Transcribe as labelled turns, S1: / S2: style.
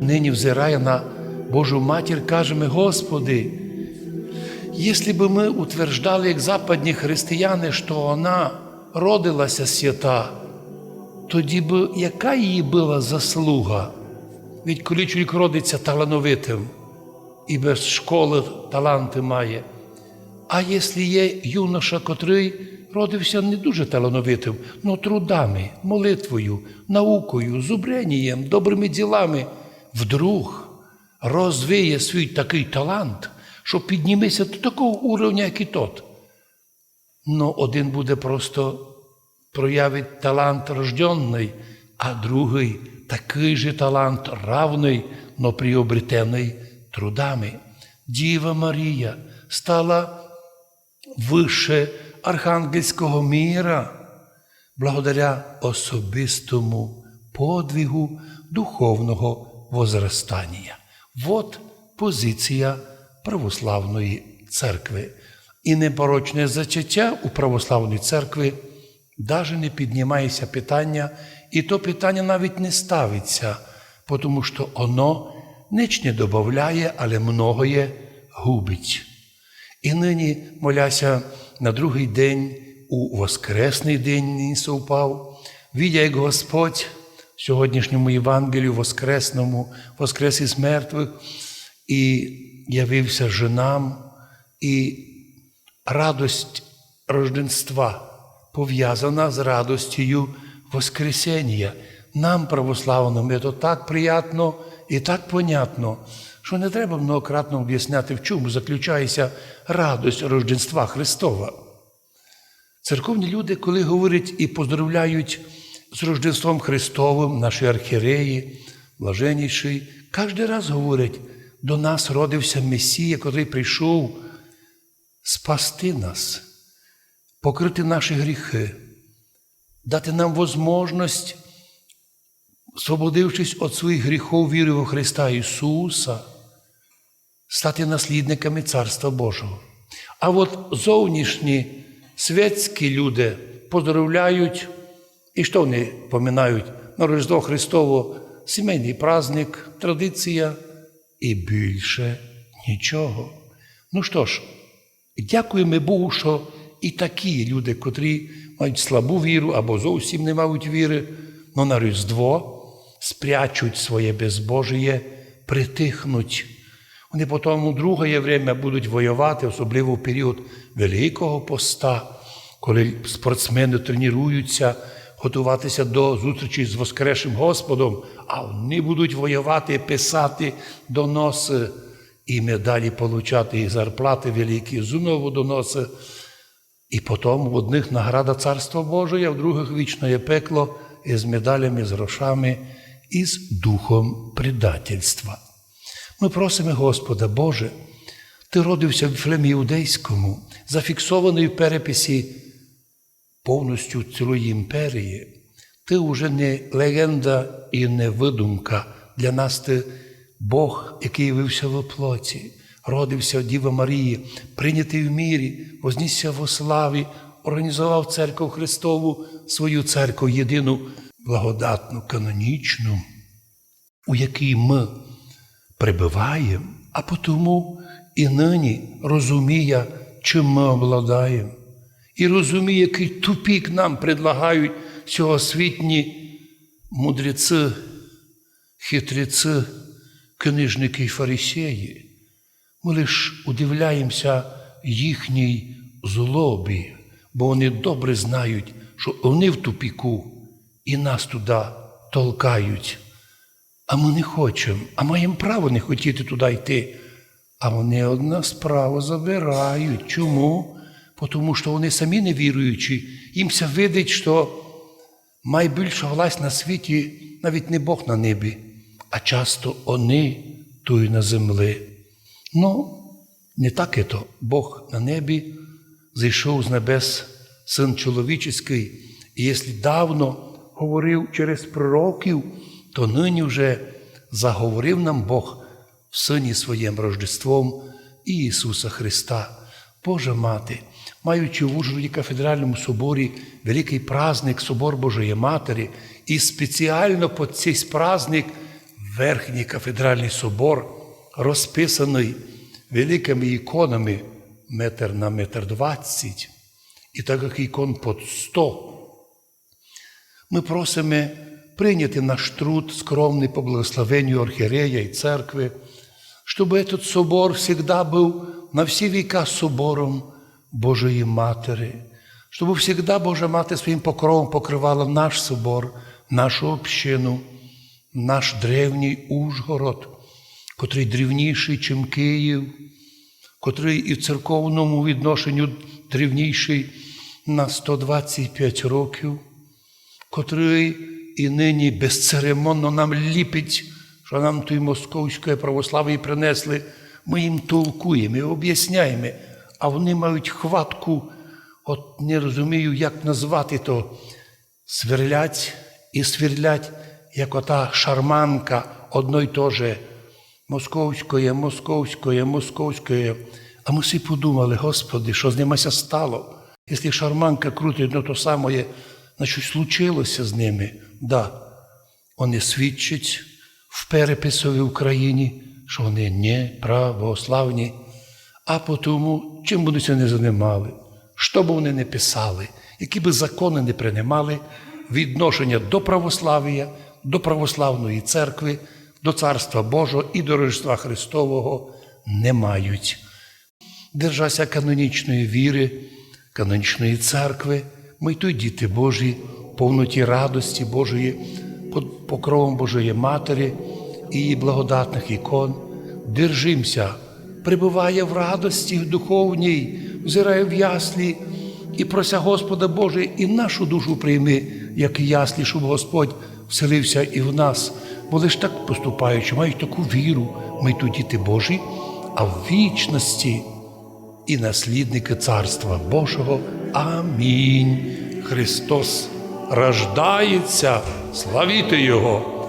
S1: Нині взирає на Божу матір, кажемо, Господи, якщо б ми утверждали, як западні християни, що вона родилася свята, тоді б яка її була заслуга? Ведь коли чоловік родиться талановитим і без школи таланти має. А якщо є юноша, котрий родився не дуже талановитим, но трудами, молитвою, наукою, зубренням, добрими ділами, вдруг розвиє свій такий талант, що підніметься до такого уровня, як і тот. Но один буде просто проявить талант рожденний, а другий такий же талант равний, но приобретений трудами. Діва Марія стала вище архангельського міра благодаря особистому подвигу духовного возростання. Вот позиція православної церкви. І непорочне зачаття у православної церкви навіть не піднімається питання, і то питання навіть не ставиться, тому що воно ніч не додає, але многоє губить. І нині моляся на другий день, у Воскресний день не совпав, видя, як Господь сьогоднішньому Євангелію, Воскресному, Воскрес із мертвих, і явився женам, і радость рожденства пов'язана з радостю Воскресення. Нам, православним, це так приємно і так понятно, що не треба многократно об'ясняти, в чому заключається радость Рождества Христова. Церковні люди, коли говорять і поздравляють з Рождеством Христовим, наші архіреї, блаженніший, кожен раз говорять, до нас родився Месія, який прийшов спасти нас, покрити наші гріхи, дати нам можливість, освободившись від своїх гріхов віри в Христа Ісуса, стати наслідниками Царства Божого. А от зовнішні святські люди поздравляють, і що вони поминають на Рождество Христово, сімейний праздник, традиція і більше нічого. Ну що ж, дякуємо Богу, що і такі люди, котрі мають слабу віру або зовсім не мають віри, но на Різдво спрячуть своє безбожіє, притихнуть. Вони потім у друге время будуть воювати, особливо в період Великого поста, коли спортсмени тренуються готуватися до зустрічі з Воскресшим Господом, а вони будуть воювати, писати доноси і медалі получати, і зарплати великі, знову доноси. І потім в одних награда Царства Божого, в других вічне пекло із медалями, з грошами і з духом предательства. Ми просимо Господа, Боже, Ти родився в Флемі Іудейському, зафіксований в переписі повністю цілої імперії. Ти вже не легенда і не видумка. Для нас ти Бог, який явився в плоті, родився Діва Марії, прийнятий в мірі, вознісся в славі, організував церкву Христову, свою церкву єдину, благодатну, канонічну, у якій ми прибиваємо, а потому і нині розуміє, чим ми обладаємо, і розуміє, який тупік нам предлагають сьогосвітні мудреці, хитреці, книжники і фарисеї. Ми лише удивляємося їхній злобі, бо вони добре знають, що вони в тупіку і нас туди толкають. А ми не хочемо, а маємо право не хотіти туди йти. А вони одна справа забирають. Чому? Тому що вони самі не віруючі, їмся видить, що найбільша власть на світі навіть не Бог на небі, а часто вони той на землі. Ну, не так і то. Бог на небі зійшов з небес син чоловічий, і якщо давно говорив через пророків, то нині вже заговорив нам Бог в Сині своєм Рождеством і Ісуса Христа. Божа Мати, маючи в Ужгороді кафедральному соборі великий праздник Собор Божої Матері, і спеціально під цей праздник верхній кафедральний собор, розписаний великими іконами метр на метр двадцять, і так як ікон під сто. Ми просимо прийняти наш труд скромний по благословению архиерея и церкви, чтобы этот собор всегда был на все века собором Божої Матери, щоб всегда Божа Мати своїм покровом покривала наш собор, нашу общину, наш древній Ужгород, котрий древніший, чим Київ, котрий і в церковному відношенню древніший на 125 років, котрий і нині безцеремонно нам ліпить, що нам той московське православ'я принесли, ми їм толкуємо і об'ясняємо, а вони мають хватку, от не розумію, як назвати то, сверлять і сверлять, як ота шарманка одно й то же. Московської, московської, московської. А ми всі подумали, Господи, що з нимося стало? Якщо шарманка крутить на то саме, значить случилося з ними. Да, вони свідчать в переписові в Україні, що вони не православні. А тому, чим вони не займали, що б вони не писали, які б закони не приймали, відношення до православ'я, до православної церкви, до Царства Божого і до Рождества Христового не мають. Держася канонічної віри, канонічної церкви, ми й то й діти Божі, повноті радості Божої, під покровом Божої Матері і її благодатних ікон. Держимося, прибуває в радості духовній, взирає в яслі і прося Господа Боже, і нашу душу прийми, як і яслі, щоб Господь вселився і в нас. Бо лиш так поступаючи, мають таку віру, ми тут діти Божі, а в вічності і наслідники Царства Божого. Амінь. Христос рождається, славіте Його!